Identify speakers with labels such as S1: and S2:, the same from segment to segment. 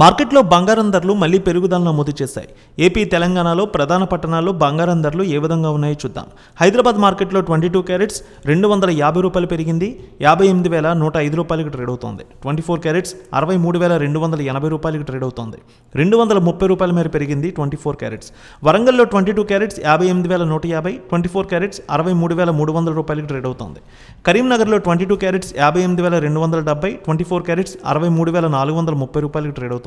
S1: మార్కెట్లో బంగారం ధరలు మళ్ళీ పెరుగుదల నమోదు చేశాయి. ఏపీ తెలంగాణలో ప్రధాన పట్టణాల్లో బంగారం ధరలు ఏ విధంగా ఉన్నాయో చూద్దాం. హైదరాబాద్ మార్కెట్లో ట్వంటీ టూ క్యారెట్స్ రెండు వందల యాభై రూపాయలు పెరిగింది. యాభై ఎనిమిది వేల నూట ఐదు రూపాయలకి ట్రేడ్ అవుతోంది. ట్వంటీ ఫోర్ క్యారెట్స్ అరవై మూడు వేల రెండు వందల ఎనభై రూపాయలకి ట్రేడ్ అవుతోంది. రెండు వందల ముప్పై రూపాయల మేర పెరిగింది ట్వంటీ ఫోర్ క్యారెట్స్. వరంగల్లో ట్వంటీ టూ క్యారెట్స్ యాభై ఎనిమిది వేల నూట యాభై ట్వంటీ ఫోర్ క్యారెట్స్ అరవై మూడు వేల మూడు వందల రూపాయలకి ట్రేడ్ అవుతోంది. కరీంనగర్లో ట్వంటీ టూ క్యారెట్స్ యాభై ఎనిమిది వేల రెండు వందల డెబ్బై ట్వంటీ ఫోర్ క్యారెట్స్ అరవై మూడు వేల నాలుగు వందల ముప్పై రూపాయలకి ట్రేడ్ అవుతుంది.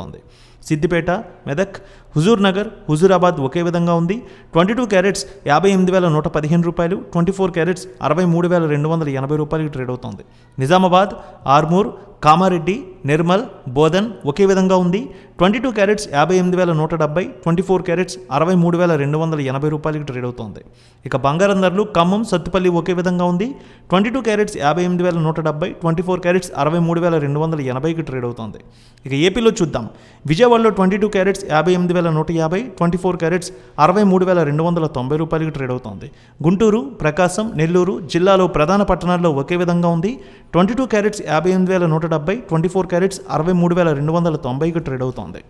S1: సిద్దిపేట మెదక్ హుజూర్ నగర్ హుజూరాబాద్ ఒకే విధంగా ఉంది. ట్వంటీ టూ క్యారెట్స్ యాభై ఎనిమిది వేల నూట పదిహేను రూపాయలు ట్వంటీ ఫోర్ క్యారెట్స్ అరవై మూడు వేల రెండు వందల ఎనభై రూపాయలకి ట్రేడ్ అవుతోంది. నిజామాబాద్ ఆర్మూర్ కామారెడ్డి నిర్మల్ బోధన్ ఒకే విధంగా ఉంది. ట్వంటీ టూ క్యారెట్స్ యాభై ఎనిమిది వేల నూట డెబ్బై ట్వంటీ ఫోర్ క్యారెట్స్ అరవై మూడు వేల రెండు వందల ఎనభై రూపాయలకి ట్రేడ్ అవుతోంది. ఇక బంగారం ధరలు ఖమ్మం సత్తుపల్లి ఒకే విధంగా ఉంది. ట్వంటీ టూ క్యారెట్స్ యాభై ఎనిమిది వేల నూట డెబ్బై ట్వంటీ ఫోర్ క్యారెట్స్ అరవై మూడు వేల రెండు వందల ఎనభైకి ట్రేడ్ అవుతోంది. ఇక ఏపీలో చూద్దాం. విజయవాడలో ట్వంటీ టూ క్యారెట్స్ యాభై ఎనిమిది వేల నూట యాభై ట్వంటీ ఫోర్ క్యారెట్స్ అరవై మూడు వేల రెండు వందల తొంభై రూపాయలకి ట్రేడ్ అవుతోంది. గుంటూరు ప్రకాశం నెల్లూరు జిల్లాలో ప్రధాన పట్టణాల్లో ఒకే విధంగా ఉంది. ట్వంటీ టూ క్యారెట్స్ యాభై ఎనిమిది వేల నూట డెబ్బై ట్వంటీ ఫోర్ క్యారెట్స్ అరవై మూడు వేల రెండు వందల తొంభైకి ట్రేడ్ అవుతోంది.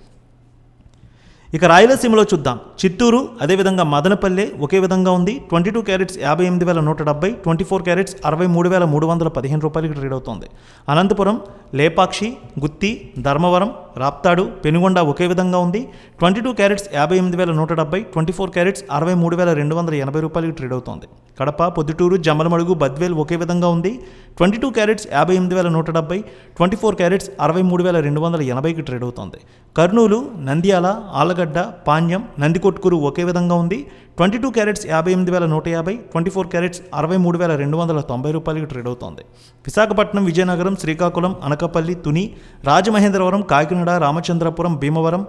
S1: ఇక రాయలసీమలో చూద్దాం. చిత్తూరు అదేవిధంగా మదనపల్లె ఒకే విధంగా ఉంది. ట్వంటీ టూ క్యారెట్స్ యాభై ఎనిమిది వేల నూట డెబ్బై ట్వంటీ ఫోర్ క్యారెట్స్ అరవై మూడు వేల మూడు వందల పదిహేను రూపాయలకి ట్రేడ్ అవుతోంది. అనంతపురం లేపాక్షి గుత్తి ధర్మవరం రాప్తాడు పెనుగొండ ఒకే విధంగా ఉంది. ట్వంటీ టూ క్యారెట్స్ యాభై ఎనిమిది వేల నూట డెబ్బై ట్వంటీ ఫోర్ క్యారెట్స్ అరవై మూడు వేల రెండు వందల ఎనభై రూపాయలకి ట్రేడ్ అవుతోంది. కడప పొద్దుటూరు జమ్మలమడుగు బద్వేల్ ఒకే విధంగా ఉంది. ట్వంటీ టూ క్యారెట్స్ యాభై ఎనిమిది వేల నూట డెబ్బై ట్వంటీ ఫోర్ క్యారెట్స్ అరవై మూడు వేల రెండు వందల ఎనభైకి ట్రేడ్ అవుతోంది. కర్నూలు నంద్యాల ఆలగడ్డ పాణ్యం నందికొట్కూరు ఒకే విధంగా ఉంది. ట్వంటీ టూ క్యారెట్స్ యాభై ఎనిమిది వేల నూట యాభై ట్వంటీ ఫోర్ క్యారెట్స్ అరవై మూడు వేల రెండు వందల తొంభై రూపాయలకి ట్రేడ్ అవుతోంది. విశాఖపట్నం విజయనగరం శ్రీకాకుళం అనకాపల్లి తుని రాజమహేంద్రవరం కాకినాడ రామచంద్రపురం భీమవరం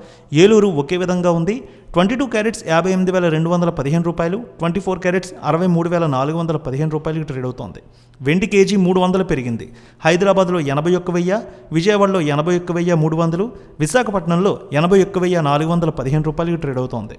S1: ఏలూరు ఒకే విధంగా ఉంది. ట్వంటీ టూ క్యారెట్స్ యాభై ఎనిమిది వేల రెండు వందల పదిహేను రూపాయలు ట్వంటీ ఫోర్ క్యారెట్స్ అరవై మూడు వేల నాలుగు వందల పదిహేను రూపాయలకి ట్రేడ్ అవుతోంది. వెండి కేజీ మూడు వందలు పెరిగింది. హైదరాబాద్లో ఎనభై ఒక్క వెయ్యి విజయవాడలో ఎనభై ఒక్క వెయ్యి మూడు వందలు విశాఖపట్నంలో ఎనభై ఒక్క వెయ్యి నాలుగు వందల పదిహేను రూపాయలకి ట్రేడ్ అవుతోంది.